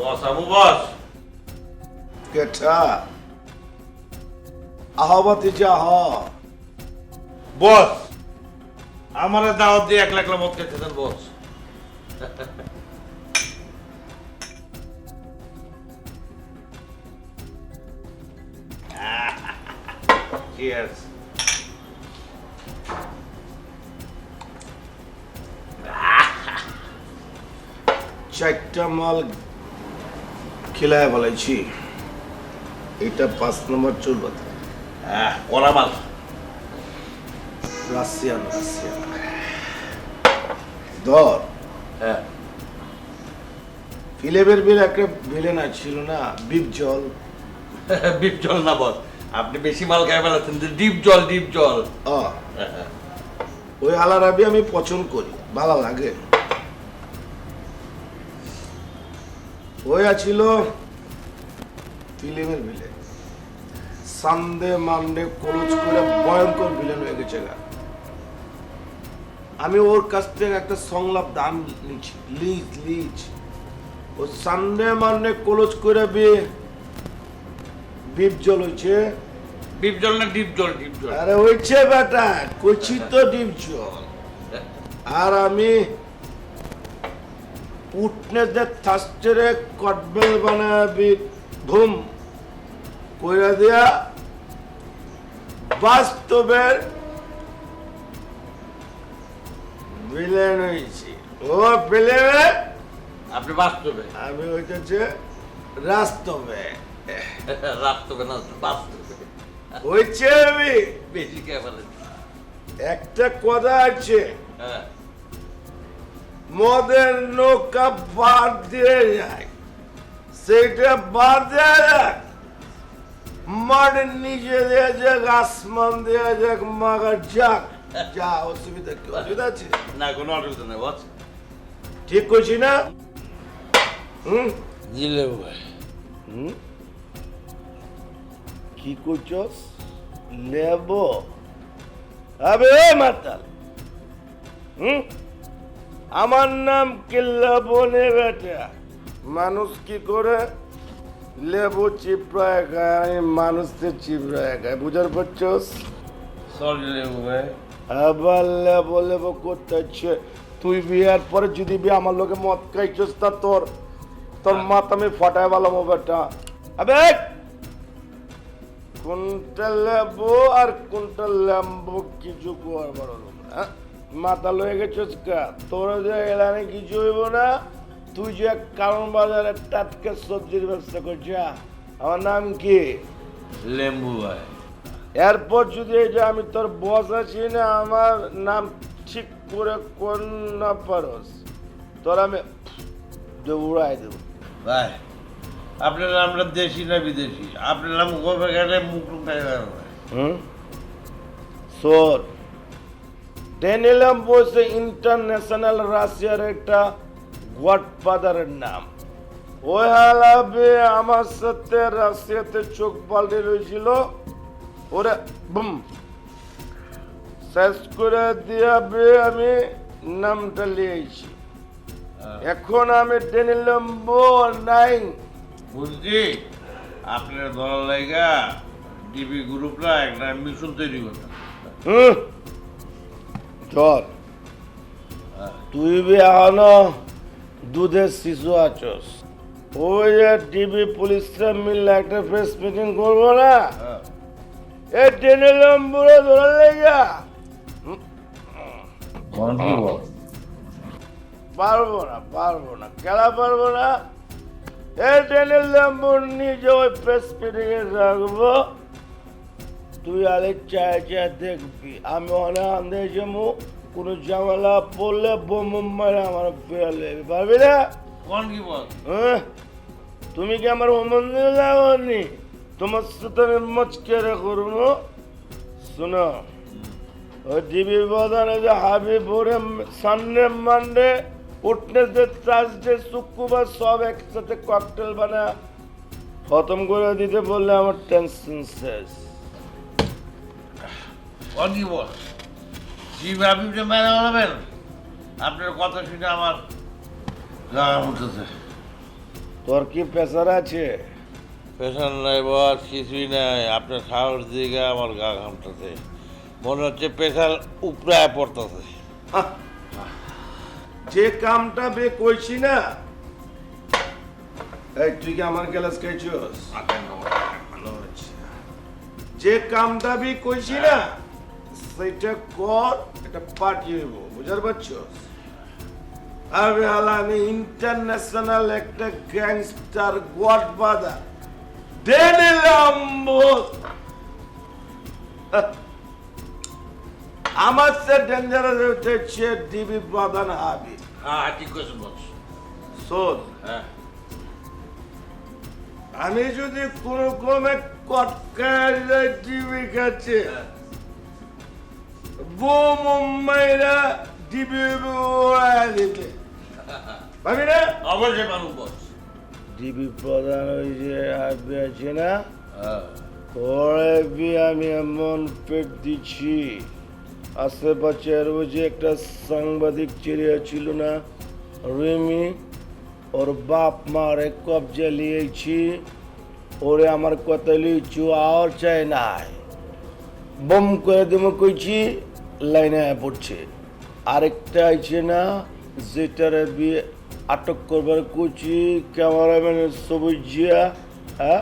বস আমু বস। কেটা। আহবাতি যাহ বস আমার দাওয়াত দিয়ে এক লাখ মত খেতেছেন বস। Cheers. চারটা মাল খিলায় বলাইছি এটা পাঁচ নম্বর চলবে আহ, কড়া মাল। Russian Russian. ধর। হ্যাঁ। ফিলেবের বিল একটা ভিলেন ছিল না বিপ জল। ডিপ জল না বস আপনি বেশি মাল খাই ফেলাচ্ছেন ডিপ জল ডিপ জল। আ, ওই আলারাবি আমি পছন্দ করি ভালো লাগে। আছিল ফিল্মের ভিলে। সানডে মানডে কলজ করে ভয়ঙ্কর ভিলেন হয়ে গেছে গা। আমি ওর কাছ থেকে একটা সংলাপ দাম নিচ্ছি। লিজ লিজ ও সানডে মানডে কলজ করে বিয়ে বিপ জল হয়েছে। ডিপ জল না ডিপ জল ডিপ জল। আরে হয়েছে বেটা কচি তো ডিপ জল। আর আমি উঠনেদের থাস্টেরে কটবেল বানাবি ধুম। কইরা দিয়া বাস্তবের ভিলেন হয়েছি ও ফিলেমে আপনি বাস্তবে। আমি হইতেছে রাস্তবে। রাস্তবে না বাস্তবে। হয়েছে আমি। বেশি খেয়ে ফেলেন একটা কথা আছে। হ্যাঁ। মদের নৌকা বাদ দিয়ে যায়। সেইটা বাদ দেওয়া যাক মাঠের নিচে দেওয়া যাক আসমান দেওয়া যাক মাগার যাক। যা অসুবিধা কি? অসুবিধা আছে? না কোনো অসুবিধা নেই বস। ঠিক করছি না? হুম? ভাই। হুম? কি করছস? লেব। আবে মাতাল। হুম? আমার নাম কিল্লা বনে বেটা। মানুষ কি করে? লেবু চিপড়ায় খায় মানুষদের চিপড়ায় খায়। বুঝার পারছস? সরি লেবু ভাই। আবার লেবো লেবো করতে হচ্ছে তুই বিয়ার পরে যদি বি আমার লোকে মদ খাইছস তা তোর তোর মাথা আমি ফাটাই ভালো বেটা। আবে কোনটা লেবো আর কোনটা ল্যাম্বো কিছু লোক হ্যাঁ? মাথা লয়ে গেছিস কা? তোর যে এলানে কিছু হইব না তুই যে কারণ বাজারে টাটকা সবজির ব্যবসা করছিস আমার নাম কি? লেম্বু ভাই। এরপর যদি এই যে আমি তোর বস আছি না আমার নাম ঠিক করে কোন না পারস? তোর আমি উড়াই দেবো। ভাই আপনার নামটা দেশি না বিদেশি? আপনার নাম গোপে গেলে মুখ লুকাই হুম? সোর ডেনিলাম বসে ইন্টারন্যাশনাল রাশিয়ার একটা গডফাদারের নাম। ওই হালাবে আমার সাথে রাশিয়াতে চোখ পাল্টে রয়েছিল। ওরে বুম। শেষ করে দিয়া বে আমি নামটা লিয়েছি। এখন আমি ডেনিলাম নাই। বুঝছি। আপনার দলের লাইগা ডিবি গ্রুপরা একটা মিশন তৈরি করতে হুম। চল। তুই বি এখনও দুধের শিশু আছস। ওই যে টিভি পুলিশরা মিললে একটা প্রেস মিটিং করব না? এ টেনে লম্বুরে ধরে লেগা। পারব না পারব না খেলা পারব না। এ টেনে লম্বুর নিজে ওই প্রেস মিটিং এ রাখব। তুই আলে চায় চায় দেখবি। আমি অনেক আন্দে যাব কোনো ঝামেলা পড়লে বোম মারে আমার ফেরা লেগে পারবি না? কোন কি বল? হ্যাঁ? তুমি কি আমার মন্দির লাগনি তোমার সাথে আমি মচকেরে করুন শোনো ওই ডিবি বদানে যে হাবিব ওরে সানডে মানডে উঠনে যে থার্সডে শুক্রবার সব একসাথে ককটেল বানা খতম করে দিতে বললে আমার টেনশন শেষ। বল আপনি আপনার কথা শুনে আমার তোর কি প্রেসার আছে? পেশান নাই বস কিছুই নাই। আপনার সাহস দিকে আমার গা ঘামতেছে। মনে হচ্ছে পেশাল উপরায় পড়তেছে। যে কামটা বে কইছি না এই তুই কি আমার গ্লাস খাইছস? ভালো আছে। যে কামটা বে কইছি না সেটা কর এটা পাঠিয়ে দেব বুঝার আরে হালা আমি ইন্টারন্যাশনাল একটা গ্যাংস্টার আমার সে ডেঞ্জারাস হচ্ছে ডিবি প্রধান হাবি। হ্যাঁ ঠিক বস শোন। হ্যাঁ। আমি যদি কোনো ক্রমে কটকায় যাই কাছে বো ডিবি উড়ায় পাবি না অবশ্যই মানুষ বস ডিবি প্রধান ওই যে হাবি আছে না ওরে বি আমি এমন পেট দিচ্ছি আশেপাশের ওই যে একটা সাংবাদিক চিড়িয়া ছিল না রিমি ওর বাপ মারে কবজা লিয়েছি ওরে আমার কথা লিয়েছু আর চাই নাই বম করে দেবো কইছি লাইনে পড়ছে। আরেকটা আছে না যেটার আটক করবার কুচি ক্যামেরাম্যানের সবুজ জিয়া হ্যাঁ?